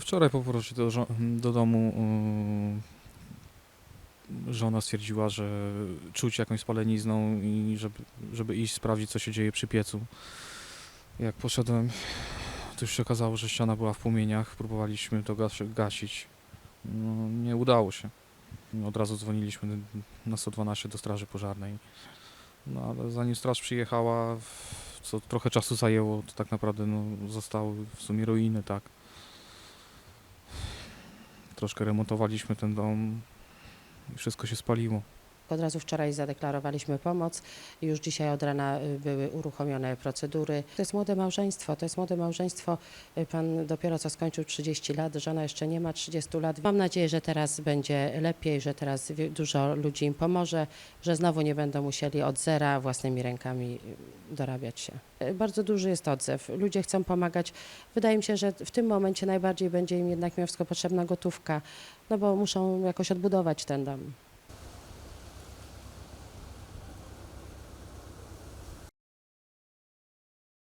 Wczoraj po powrocie do, do domu y, żona stwierdziła, że czuć jakąś spalenizną i żeby, żeby iść sprawdzić, co się dzieje przy piecu. Jak poszedłem, to już się okazało, że ściana była w płomieniach. Próbowaliśmy to gas- gasić. No, nie udało się. Od razu dzwoniliśmy na 112 do straży pożarnej. No ale zanim straż przyjechała, co trochę czasu zajęło, to tak naprawdę no, zostały w sumie ruiny, tak. Troszkę remontowaliśmy ten dom i wszystko się spaliło. Od razu wczoraj zadeklarowaliśmy pomoc. Już dzisiaj od rana y, były uruchomione procedury. To jest młode małżeństwo. To jest młode małżeństwo. Y, Pan dopiero co skończył 30 lat, żona jeszcze nie ma 30 lat. Mam nadzieję, że teraz będzie lepiej, że teraz dużo ludzi im pomoże, że znowu nie będą musieli od zera własnymi rękami y, dorabiać się. Bardzo duży jest odzew. Ludzie chcą pomagać. Wydaje mi się, że w tym momencie najbardziej będzie im jednak mimo wszystko potrzebna gotówka, no bo muszą jakoś odbudować ten dom.